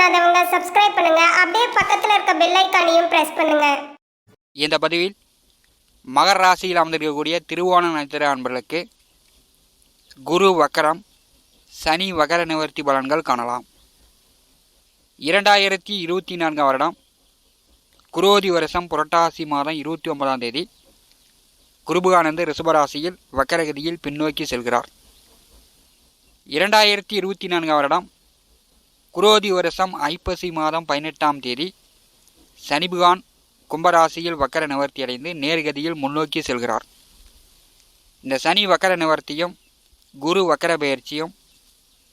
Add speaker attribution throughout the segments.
Speaker 1: பண்ணாதவங்க சப்ஸ்கிரைப் பண்ணுங்க. அப்படியே பக்கத்தில் இருக்க பெல் ஐக்கானையும் பிரஸ் பண்ணுங்க.
Speaker 2: இந்த பதிவில் மகர ராசியில் அமர்ந்திருக்கக்கூடிய திருவோண நட்சத்திர அன்பர்களுக்கு குரு வக்கரம் சனி வகர நிவர்த்தி பலன்கள் காணலாம். இரண்டாயிரத்தி இருபத்தி நான்காம் வருடம் குரோதி வருஷம் புரட்டாசி மாதம் இருபத்தி ஒன்பதாம் தேதி குருபுகானந்து ரிஷபராசியில் வக்கரகதியில் பின்னோக்கி செல்கிறார். இரண்டாயிரத்தி இருபத்தி நான்காம் வருடம் குரோதி வருஷம் ஐப்பசி மாதம் பதினெட்டாம் தேதி சனிபுகான் கும்பராசியில் வக்கர நிவர்த்தி அடைந்து நேர்கதியில் முன்னோக்கி செல்கிறார். இந்த சனி வக்கர நிவர்த்தியும் குரு வக்கர பயிற்சியும்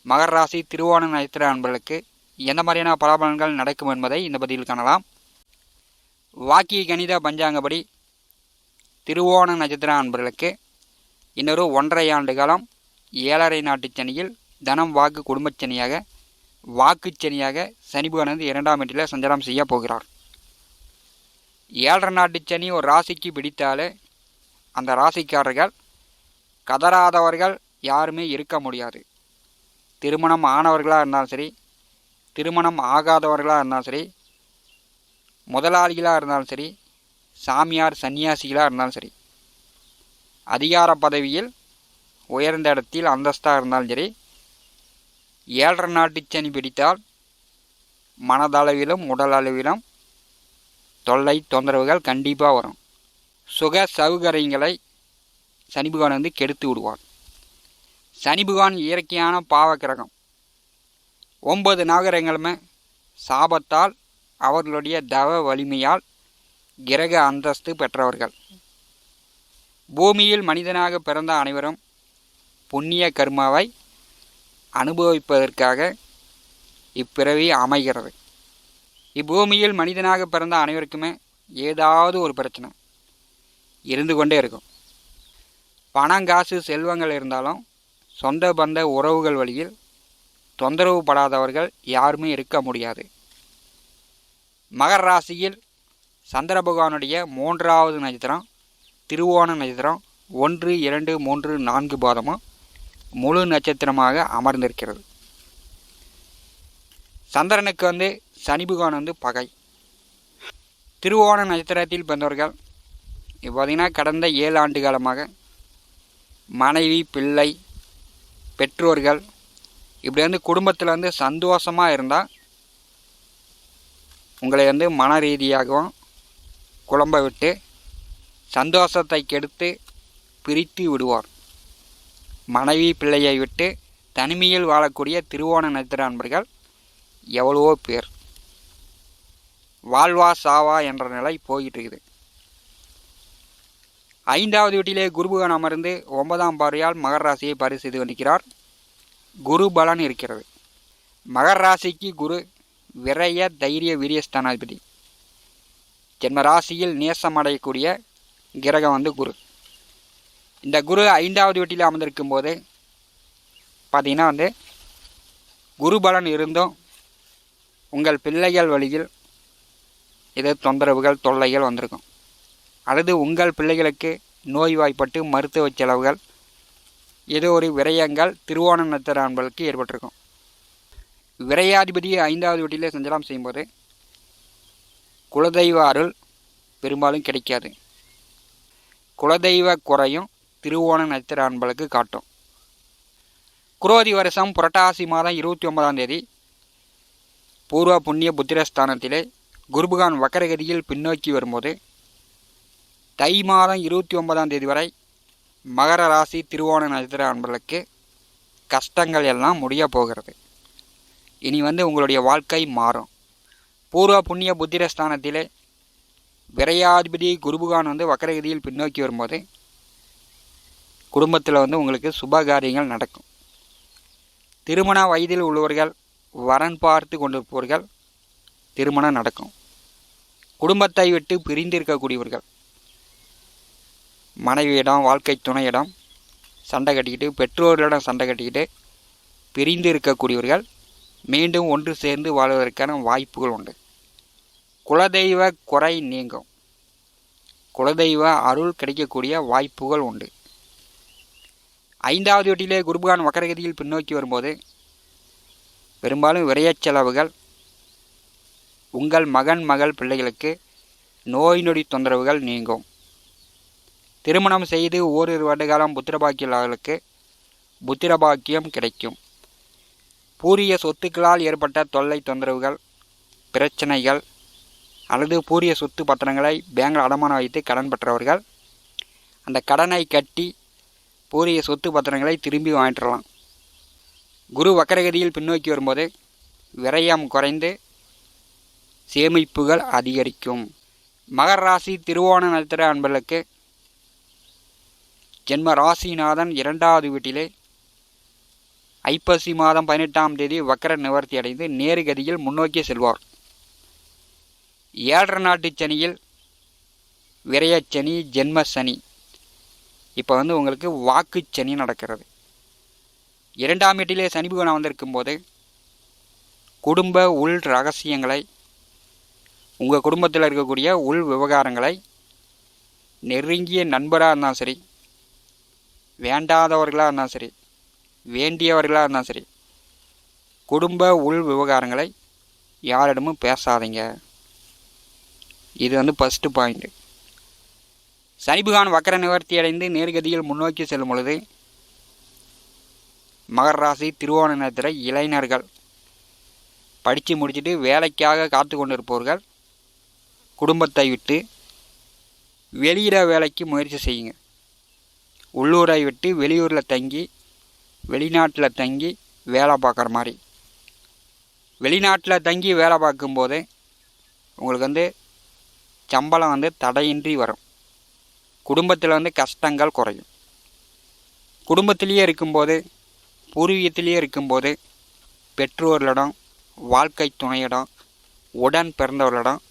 Speaker 2: மகர ராசி திருவோண நட்சத்திர அன்பர்களுக்கு எந்த மாதிரியான பலாபலன்கள் நடக்கும் என்பதை இந்த பதிவில் காணலாம். வாக்கிய கணித பஞ்சாங்கப்படி திருவோண நட்சத்திர அன்பர்களுக்கு இன்னொரு ஒன்றரை ஆண்டு காலம் ஏழரை நாட்டு சனியில் தனம் வாக்கு குடும்பச் சனியாக வாக்குச்சனியாக சனிபுகானந்து இரண்டாம் இடத்தில் சஞ்சாரம் செய்ய போகிறார். ஏழரை நாட்டு சனி ஒரு ராசிக்கு பிடித்தாலே அந்த ராசிக்காரர்கள் கதறாதவர்கள் யாருமே இருக்க முடியாது. திருமணம் ஆனவர்களாக இருந்தாலும் சரி திருமணம் ஆகாதவர்களாக இருந்தாலும் சரி முதலாளிகளாக இருந்தாலும் சரி சாமியார் சன்னியாசிகளாக இருந்தாலும் சரி அதிகார பதவியில் உயர்ந்த இடத்தில் அந்தஸ்தாக இருந்தாலும் சரி ஏழரை நாட்டு சனி பிடித்தால் மனதளவிலும் உடல் அளவிலும் தொல்லை தொந்தரவுகள் கண்டிப்பாக வரும். சுக சௌகரியங்களை சனி பகவான் வந்து கெடுத்து விடுவார். சனி பகவான் இயற்கையான பாவக்கிரகம் ஒன்பது நாகரங்களுமே சாபத்தால் அவர்களுடைய தவ வலிமையால் கிரக அந்தஸ்து பெற்றவர்கள். பூமியில் மனிதனாக பிறந்த அனைவரும் புண்ணிய கர்மாவை அனுபவிப்பதற்காக இப்பிறவி அமைகிறது. இப்பூமியில் மனிதனாக பிறந்த அனைவருக்குமே ஏதாவது ஒரு பிரச்சனை இருந்து கொண்டே இருக்கும். பணம் காசு செல்வங்கள் இருந்தாலும் சொந்த பந்த உறவுகள் வழியில் தொந்தரவு படாதவர்கள் யாருமே இருக்க முடியாது. மகர ராசியில் சந்திர பகவானுடைய மூன்றாவது நட்சத்திரம் திருவோண நட்சத்திரம் ஒன்று இரண்டு மூன்று நான்கு பாதமும் முழு நட்சத்திரமாக அமர்ந்திருக்கிறது. சந்திரனுக்கு வந்து சனி பகவான் வந்து பகை. திருவோண நட்சத்திரத்தில் பிறந்தவர்கள் இப்போ பார்த்தீங்கன்னா கடந்த ஏழு ஆண்டு காலமாக மனைவி பிள்ளை பெற்றோர்கள் இப்படி வந்து குடும்பத்தில் வந்து சந்தோஷமாக இருந்தால் உங்களை வந்து மன ரீதியாகவும் குழம்ப விட்டு சந்தோஷத்தை கெடுத்து பிரித்து விடுவார். மனைவி பிள்ளையை விட்டு தனிமையில் வாழக்கூடிய திருவோண நட்சத்திர அன்பர்கள் எவ்வளவோ பேர். வாழ்வா சாவா என்ற நிலை போயிட்டு இருக்குது ஐந்தாவது வீட்டிலே குருபுகன் அமர்ந்து ஒன்பதாம் பார்வையால் மகர ராசியை பரிசெய்து வந்திருக்கிறார் குரு பலன் இருக்கிறது. மகர ராசிக்கு குரு விரைய தைரிய வீரியஸ்தானாதிபதி ஜென்ம ராசியில் நேசமடையக்கூடிய கிரகம் வந்து குரு. இந்த குரு ஐந்தாவது வீட்டில் அமர்ந்திருக்கும் போது பார்த்தீங்கன்னா வந்து குரு பலன் இருந்தும் உங்கள் பிள்ளைகள் வழியில் ஏதோ தொந்தரவுகள் தொல்லைகள் வந்திருக்கும். அல்லது உங்கள் பிள்ளைகளுக்கு நோய்வாய்ப்பட்டு மருத்துவ செலவுகள் ஏதோ ஒரு விரயங்கள் திருவோண நட்சத்திர அன்பர்களுக்கு ஏற்பட்டிருக்கும். விரையாதிபதி ஐந்தாவது வீட்டிலே சஞ்சலம் செய்யும்போது குலதெய்வ அருள் பெரும்பாலும் கிடைக்காது. குலதெய்வ குறையும் திருவோண நட்சத்திர அன்பளுக்கு காட்டும். குரோதி வருஷம் புரட்டாசி மாதம் இருபத்தி ஒன்பதாம் தேதி. பூர்வ புண்ணிய புத்திரஸ்தானத்திலே குருபகான் வக்கரகதியில் பின்னோக்கி வரும்போது தை மாதம் இருபத்தி ஒன்பதாம் தேதி வரை மகர ராசி திருவோண நட்சத்திர அன்பர்களுக்கு கஷ்டங்கள் எல்லாம் முடிய போகிறது. இனி வந்து உங்களுடைய வாழ்க்கை மாறும். பூர்வ புண்ணிய புத்திரஸ்தானத்திலே விரையாதிபதி குருபகான் வந்து வக்கரகதியில் பின்னோக்கி வரும்போது குடும்பத்தில் வந்து உங்களுக்கு சுப காரியங்கள் நடக்கும். திருமண வயதில் உள்ளவர்கள் வரன் பார்த்து கொண்டிருப்பவர்கள் திருமணம் நடக்கும். குடும்பத்தை விட்டு பிரிந்திருக்கக்கூடியவர்கள் மனைவியிடம் வாழ்க்கை துணையிடம் சண்டை கட்டிக்கிட்டு பெற்றோர்களிடம் சண்டை கட்டிக்கிட்டு பிரிந்து இருக்கக்கூடியவர்கள் மீண்டும் ஒன்று சேர்ந்து வாழ்வதற்கான வாய்ப்புகள் உண்டு. குலதெய்வ குறை நீங்கும். குலதெய்வ அருள் கிடைக்கக்கூடிய வாய்ப்புகள் உண்டு. ஐந்தாவது வீட்டிலே குருபகான் வக்கரகதியில் பின்னோக்கி வரும்போது பெரும்பாலும் விரையச் செலவுகள் உங்கள் மகன் மகள் பிள்ளைகளுக்கு நோய் நொடி தொந்தரவுகள் நீங்கும். திருமணம் செய்து ஓரிரு வருடகாலம் புத்திரபாக்கியர்களுக்கு புத்திரபாக்கியம் கிடைக்கும். பூரிய சொத்துக்களால் ஏற்பட்ட தொல்லை தொந்தரவுகள் பிரச்சனைகள் அல்லது பூரிய சொத்து பத்திரங்களை பேங்கில் அடமானம் வைத்து கடன் பெற்றவர்கள் அந்த கடனை கட்டி பூரிய சொத்து பத்திரங்களை திரும்பி வாங்கிட்டுறலாம். குரு வக்கரகதியில் பின்னோக்கி வரும்போது விரயம் குறைந்து சேமிப்புகள் அதிகரிக்கும். மகர ராசி திருவோண நட்சத்திர அன்பர்களுக்கு ஜென்ம ராசிநாதன் இரண்டாவது வீட்டிலே ஐப்பசி மாதம் பதினெட்டாம் தேதி வக்கர நிவர்த்தி அடைந்து நேருகதியில் முன்னோக்கி செல்வார். ஏழரை நாட்டு சனியில் விரயச்சனி ஜென்ம சனி. இப்போ வந்து உங்களுக்கு வாக்கு சனி நடக்கிறது. இரண்டாம் வீட்டிலே சனி பகவான் வந்திருக்கும் போது குடும்ப உள் ரகசியங்களை உங்கள் குடும்பத்தில் இருக்கக்கூடிய உள் விவகாரங்களை நெருங்கிய நண்பராக இருந்தாலும் சரி வேண்டாதவர்களாக இருந்தாலும் சரி வேண்டியவர்களாக இருந்தாலும் சரி குடும்ப உள் விவகாரங்களை யாரிடமும் பேசாதீங்க. இது வந்து ஃபஸ்ட்டு பாயிண்ட்டு சனிபுகான் வக்கர நிவர்த்தி அடைந்து நேர்கதியில் முன்னோக்கி செல்லும் பொழுது மகர ராசி திருவோண நட்சத்திர இளைஞர்கள் படித்து முடிச்சுட்டு வேலைக்காக காத்து கொண்டிருப்பவர்கள் குடும்பத்தை விட்டு வெளியிட வேலைக்கு முயற்சி செய்யுங்க. உள்ளூரை விட்டு வெளியூரில் தங்கி வெளிநாட்டில் தங்கி வேலை பார்க்குற மாதிரி. வெளிநாட்டில் தங்கி வேலை பார்க்கும்போது உங்களுக்கு வந்து சம்பளம் வந்து தடையின்றி வரும். குடும்பத்தில் வந்து கஷ்டங்கள் குறையும். குடும்பத்திலேயே இருக்கும்போது பூர்வீகத்திலேயே இருக்கும்போது பெற்றோர்களிடம் வாழ்க்கை துணையிடம் உடன் பிறந்தவர்களிடம்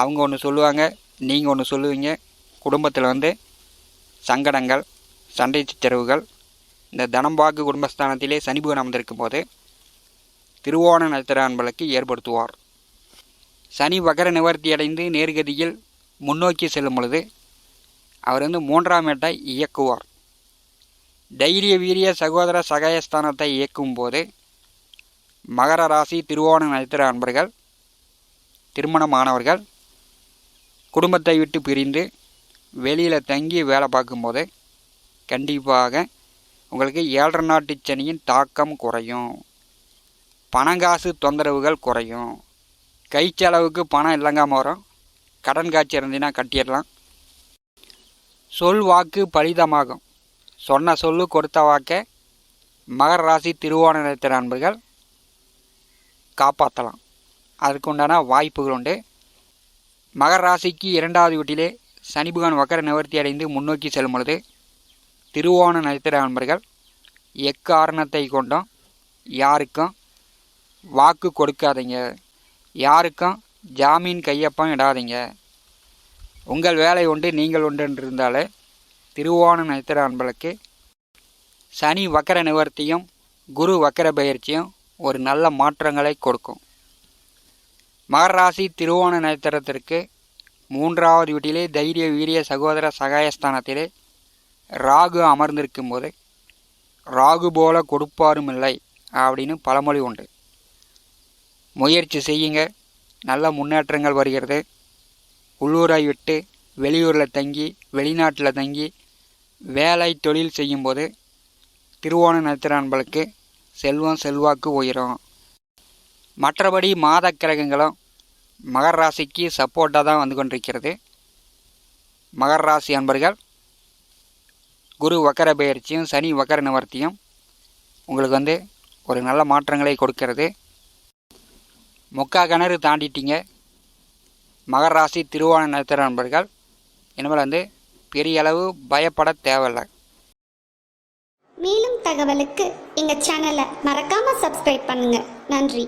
Speaker 2: அவங்க ஒன்று சொல்லுவாங்க நீங்கள் ஒன்று சொல்லுவீங்க. குடும்பத்தில் வந்து சங்கடங்கள் சண்டை சச்சரவுகள் இந்த தனம்பாக்கு குடும்பஸ்தானத்திலே சனிபுகன் அமர்ந்திருக்கும் போது திருவோண நட்சத்திர அன்பளுக்கு ஏற்படுத்துவார். சனி வகர நிவர்த்தி அடைந்து நேர்கதியில் முன்னோக்கி செல்லும் பொழுது அவர் வந்து மூன்றாம் ஏட்டை இயக்குவார். தைரிய வீரிய சகோதர சகாயஸ்தானத்தை இயக்கும் போது மகர ராசி திருவோண நட்சத்திர அன்பர்கள் திருமணமானவர்கள் குடும்பத்தை விட்டு பிரிந்து வெளியில் தங்கி வேலை பார்க்கும்போது கண்டிப்பாக உங்களுக்கு ஏழரை நாட்டு சனியின் தாக்கம் குறையும். பணங்காசு தொந்தரவுகள் குறையும். கை செலவுக்கு பணம் இல்லைங்காமல் வரும் கடன் காட்சி இருந்தீங்கன்னா கட்டிடலாம். சொல் வாக்கு பலிதமாகும். சொன்ன சொல்லு கொடுத்த வாக்கை மகர ராசி திருவோண நட்சத்திர அன்பர்கள் காப்பாற்றலாம் அதற்குண்டான வாய்ப்புகள் உண்டு. மகர ராசிக்கு இரண்டாவது வீட்டிலே சனி பகவான் வக்கர நிவர்த்தி அடைந்து முன்னோக்கி செல்லும் பொழுது திருவோண நட்சத்திர அன்பர்கள் எக்காரணத்தை கொண்டும் யாருக்கும் வாக்கு கொடுக்காதீங்க. யாருக்கும் ஜாமீன் கையொப்பம் இடாதீங்க. உங்கள் வேலை உண்டு நீங்கள் உண்டு திருவோண நட்சத்திர அன்பளுக்கு சனி வக்கர நிவர்த்தியும் குரு வக்கர பயிற்சியும் ஒரு நல்ல மாற்றங்களை கொடுக்கும். மகர ராசி திருவோண நட்சத்திரத்திற்கு மூன்றாவது வீட்டிலே தைரிய வீரிய சகோதர சகாயஸ்தானத்திலே ராகு அமர்ந்திருக்கும் போது ராகு போல கொடுப்பாரும் இல்லை அப்படின்னு பழமொழி உண்டு. முயற்சி செய்யுங்க நல்ல முன்னேற்றங்கள் வருகிறது. உள்ளூரை விட்டு வெளியூரில் தங்கி வெளிநாட்டில் தங்கி வேலை தொழில் செய்யும்போது திருவோண நட்சத்திர அன்பளுக்கு செல்வம் செல்வாக்கு உயரும். மற்றபடி மாத கிரகங்களும் மகர ராசிக்கு சப்போர்ட்டாக தான் வந்து கொண்டிருக்கிறது. மகர ராசி அன்பர்கள் குரு வக்கர பயிற்சியும் சனி வக்கர நிவர்த்தியும் உங்களுக்கு வந்து ஒரு நல்ல மாற்றங்களை கொடுக்கிறது. முக்கா கிணறு தாண்டிட்டீங்க. மகர ராசி திருவோண நட்சத்திர நண்பர்கள் இனிமேல் வந்து பெரிய அளவு பயப்பட தேவையில்லை.
Speaker 1: மேலும் தகவலுக்கு எங்கள் சேனலை மறக்காமல் சப்ஸ்கிரைப் பண்ணுங்கள் நன்றி.